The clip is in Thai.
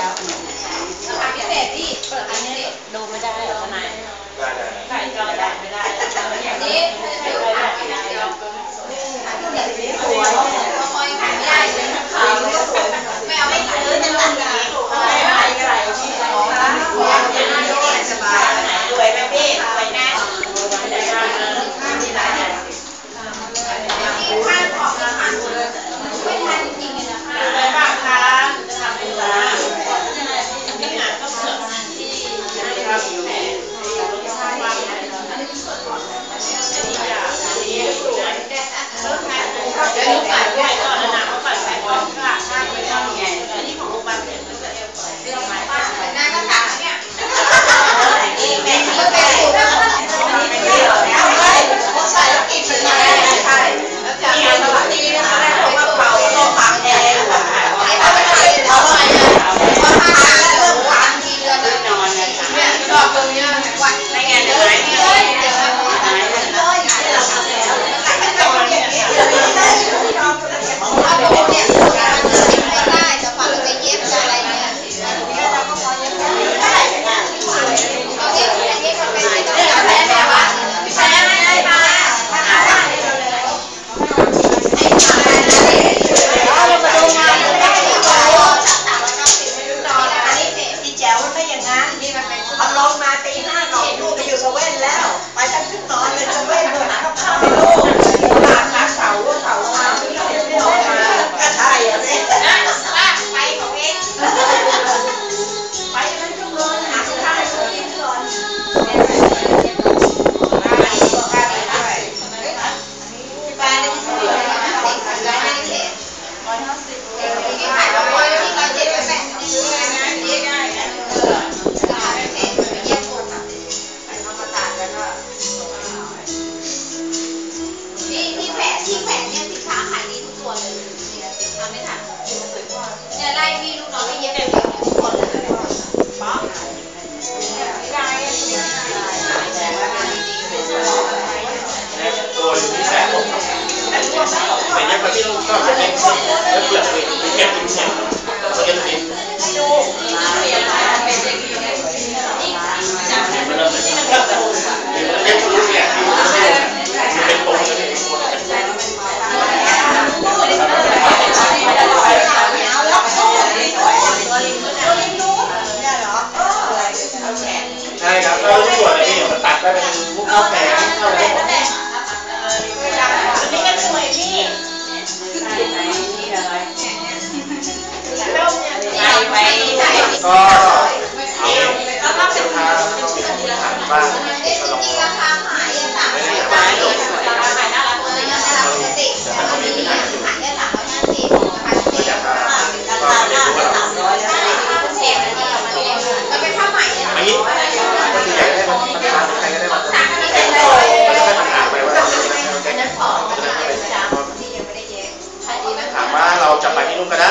out. นี่นี่แผนที่แผลเนี่ยสินค้าขายดีทุกตัวเลยเนี่ยสินค้าไม่ถักเนี่ยไล่พี่ลูกน้องไปเย็บแบบ นี่ใส่ไหมนี่อะไรต้มเนี่ยใส่ไหมใส่ก็เองบ้านลอง tocará